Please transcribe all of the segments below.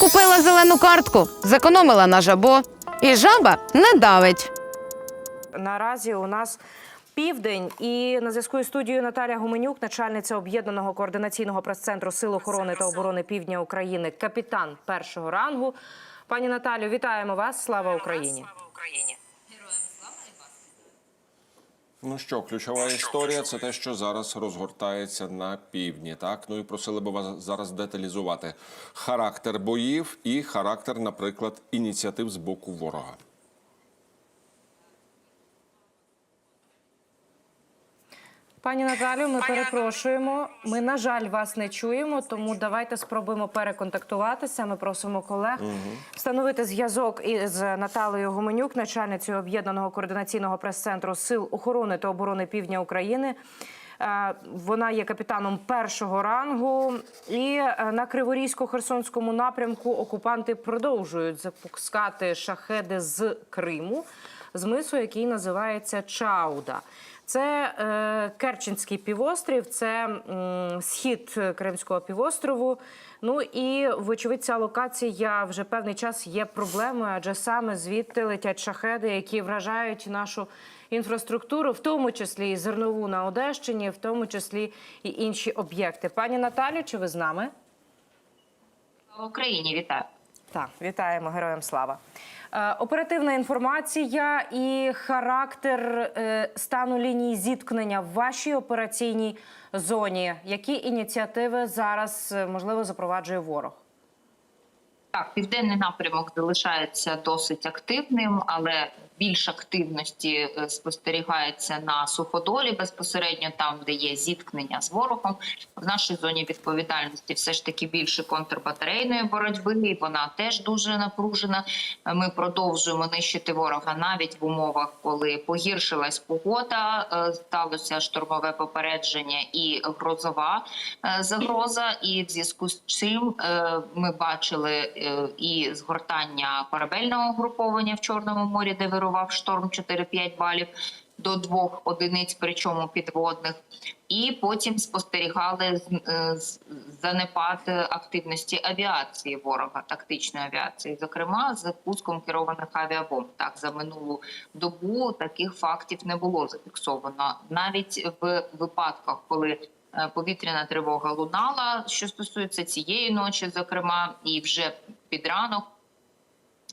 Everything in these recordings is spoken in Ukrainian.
Купила зелену картку, зекономила на жабо, і жаба не давить. Наразі у нас південь, і на зв'язку із студією Наталя Гуменюк, начальниця об'єднаного координаційного прес-центру Сил охорони та оборони Півдня України, капітан першого рангу. Пані Наталю, вітаємо вас! Слава Україні! Ну що, ключова історія це те, що зараз розгортається на півдні. Так ну і просили би вас зараз деталізувати характер боїв і характер, наприклад, ініціатив з боку ворога. Пані Наталю, ми перепрошуємо. Ми, на жаль, вас не чуємо, тому давайте спробуємо переконтактуватися. Ми просимо колег встановити зв'язок із Наталею Гуменюк, начальницею об'єднаного координаційного прес-центру Сил охорони та оборони Півдня України. Е, Вона є капітаном першого рангу, і е, на Криворізько-Херсонському напрямку окупанти продовжують запускати шахеди з Криму, з мису, який називається Чауда. Це е, Керченський півострів, це м, схід Кримського півострову. Ну і вочевидь, ця локація вже певний час є проблемою, адже саме звідти летять шахеди, які вражають нашу інфраструктуру, в тому числі і зернову на Одещині, в тому числі і інші об'єкти. Пані Наталю, чи ви з нами? Слава Україні, вітаю. Так, вітаємо героям слава. Е, Оперативна інформація і характер е, стану лінії зіткнення в вашій операційній зоні. Які ініціативи зараз е, можливо запроваджує ворог? Так, південний напрямок залишається досить активним, але більш активності е, спостерігається на суходолі безпосередньо там, де є зіткнення з ворогом. В нашій зоні відповідальності все ж таки більше контрбатарейної боротьби. Вона теж дуже напружена. Е, Ми продовжуємо нищити ворога навіть в умовах, коли погіршилась погода, е, сталося штурмове попередження і грозова загроза. І в зв'язку з чим ми бачили і згортання корабельного угруповання в Чорному морі, де вирував шторм 4-5 балів. До двох одиниць, причому підводних, і потім спостерігали е, занепад активності авіації ворога, тактичної авіації, зокрема з пуском керованих авіабомб. Так за минулу добу таких фактів не було зафіксовано навіть в випадках, коли е, повітряна тривога лунала, що стосується цієї ночі, зокрема, і вже під ранок.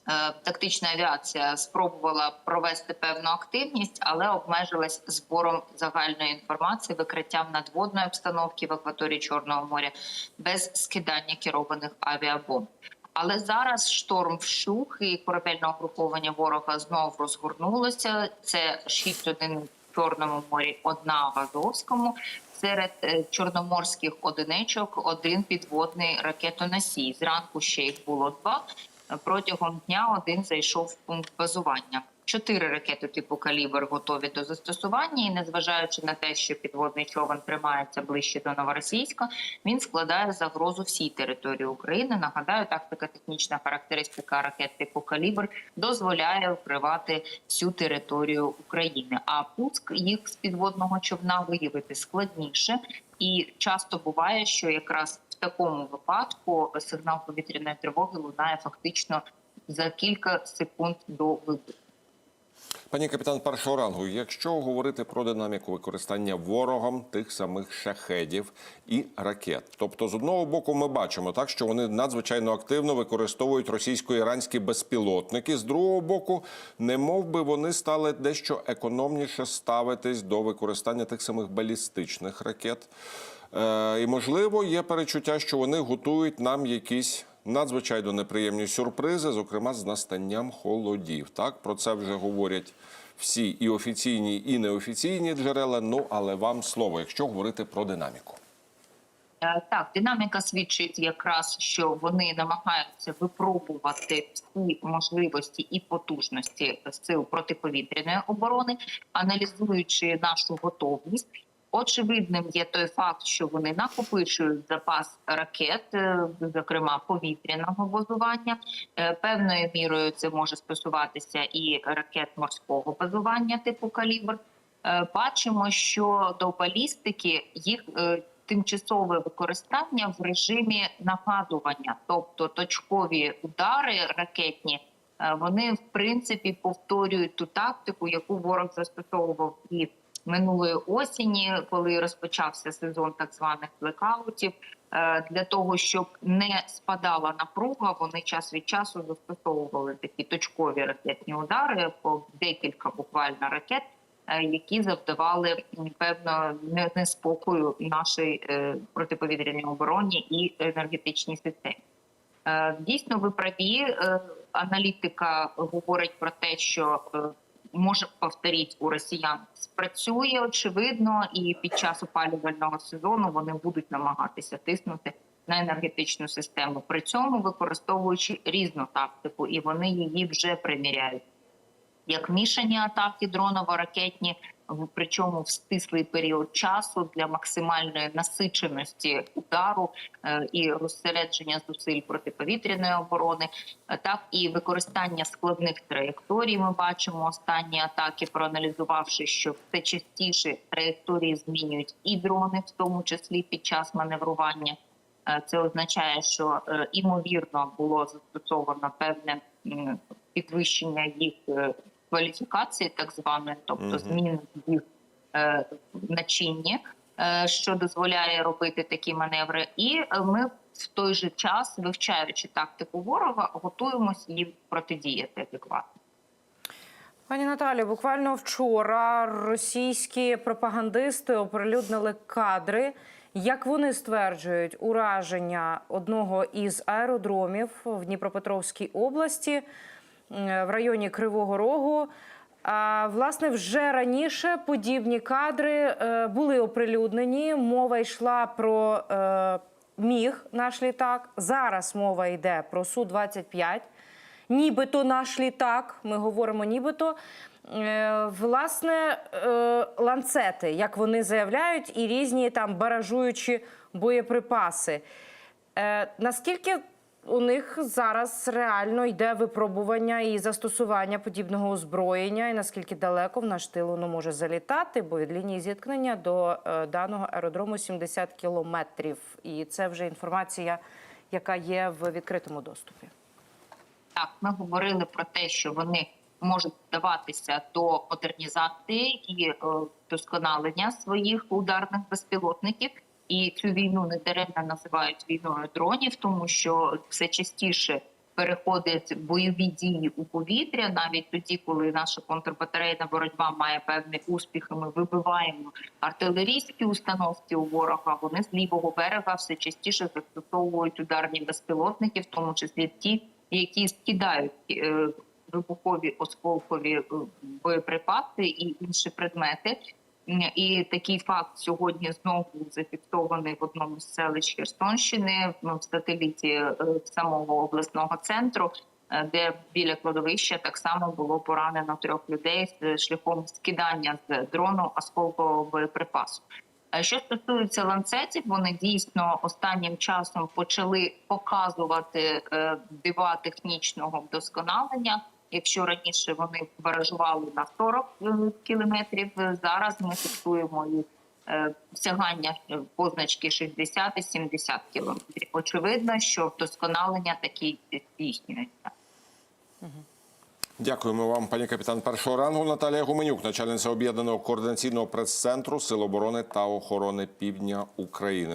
Е, Тактична авіація спробувала провести певну активність, але обмежилась збором загальної інформації, викриттям надводної обстановки в акваторії Чорного моря без скидання керованих авіабомб. Але зараз шторм вщух і корабельне угруповання ворога знову розгорнулося. Це шість одиниць в Чорному морі, одна в Азовському. Серед е, чорноморських одиничок один підводний ракетоносій. Зранку ще їх було два. Протягом дня один зайшов в пункт базування. Чотири ракети типу калібр готові до застосування, і незважаючи на те, що підводний човен тримається ближче до новоросійська, він складає загрозу всій території України. Нагадаю, тактика технічна характеристика ракет типу калібр дозволяє вкривати всю територію України. А пуск їх з підводного човна виявити складніше, і часто буває, що якраз такому випадку сигнал повітряної тривоги лунає фактично за кілька секунд до вибуху. Пані капітан першого рангу, якщо говорити про динаміку використання ворогом тих самих шахедів і ракет, тобто з одного боку ми бачимо так, що вони надзвичайно активно використовують російсько-іранські безпілотники. З другого боку, не мов би вони стали дещо економніше ставитись до використання тих самих балістичних ракет. Е, і можливо, є перечуття, що вони готують нам якісь надзвичайно неприємні сюрпризи, зокрема з настанням холодів. Так про це вже говорять всі і офіційні, і неофіційні джерела. Ну але вам слово, якщо говорити про динаміку. Е, Так, динаміка свідчить якраз, що вони намагаються випробувати всі можливості і потужності сил протиповітряної оборони, аналізуючи нашу готовність. Очевидним є той факт, що вони накопичують запас ракет, е, зокрема повітряного базування. Е, Певною мірою це може стосуватися і ракет морського базування типу калібр. Е, Бачимо, що до балістики їх тимчасове використання в режимі нагадування, тобто точкові удари ракетні. Вони в принципі повторюють ту тактику, яку ворог застосовував і минулої осені, коли розпочався сезон так званих блекаутів. Е, Для того щоб не спадала напруга, вони час від часу застосовували такі точкові ракетні удари по декілька буквально ракет, е, які завдавали певно неспокою нашій е, протиповітряній обороні і енергетичній системі. Дійсно, ви праві. Аналітика говорить про те, що може повторіть у росіян спрацює очевидно, і під час опалювального сезону вони будуть намагатися тиснути на енергетичну систему. При цьому використовуючи різну тактику, і вони її вже приміряють як мішані атаки дроново-ракетні, причому в стислий період часу для максимальної насиченості удару е, і розсередження зусиль протиповітряної оборони, е, так і використання складних траєкторій. Ми бачимо останні атаки, проаналізувавши, що все частіше траєкторії змінюють і дрони, в тому числі під час маневрування. Е, Це означає, що імовірно було застосовано певне підвищення їх кваліфікації, так званої, тобто зміни їх е, начиння, е, що дозволяє робити такі маневри. І ми в той же час, вивчаючи тактику ворога, готуємося їм протидіяти адекватно. Пані Наталі, буквально вчора російські пропагандисти оприлюднили кадри, як вони стверджують, ураження одного із аеродромів в Дніпропетровській області в районі Кривого Рогу. А, власне, вже раніше подібні кадри е, були оприлюднені. Мова йшла про е, міг наш літак. Зараз мова йде про су 25 нібито наш літак. Ми говоримо нібито. Е, Власне, е, ланцети, як вони заявляють, і різні там баражуючі боєприпаси. Е, Наскільки у них зараз реально йде випробування і застосування подібного озброєння, і наскільки далеко в наш тил воно може залітати? Бо від лінії зіткнення до е, даного аеродрому 70 кілометрів. І це вже інформація, яка є в відкритому доступі. Так, ми говорили про те, що вони можуть вдаватися до модернізації і е, досконалення своїх ударних безпілотників. І цю війну не даремно називають війною дронів, тому що все частіше переходять бойові дії у повітря, навіть тоді, коли наша контрбатарейна боротьба має певний успіх, ми вибиваємо артилерійські установки у ворога. Вони з лівого берега все частіше застосовують ударні безпілотники, в тому числі ті, які скидають е, вибухові осколкові е, боєприпаси і інші предмети. І такий факт сьогодні знову зафіксований в одному з селищ Херсонщини в сателіті е, самого обласного центру, е, де біля кладовища так само було поранено трьох людей з шляхом скидання з дрону осколкового боєприпасу. Е, Що стосується ланцетів, вони дійсно останнім часом почали показувати е, дива технічного вдосконалення. Якщо раніше вони баражували на 40 кілометрів, е, зараз ми фіксуємо їх е, сягання е, позначки 60 і 70 кілометрів. Очевидно, що вдосконалення такі здійснюється. Дякуємо вам, пані капітан першого рангу. Наталія Гуменюк, начальниця об'єднаного координаційного прес-центру Сил оборони та охорони Півдня України.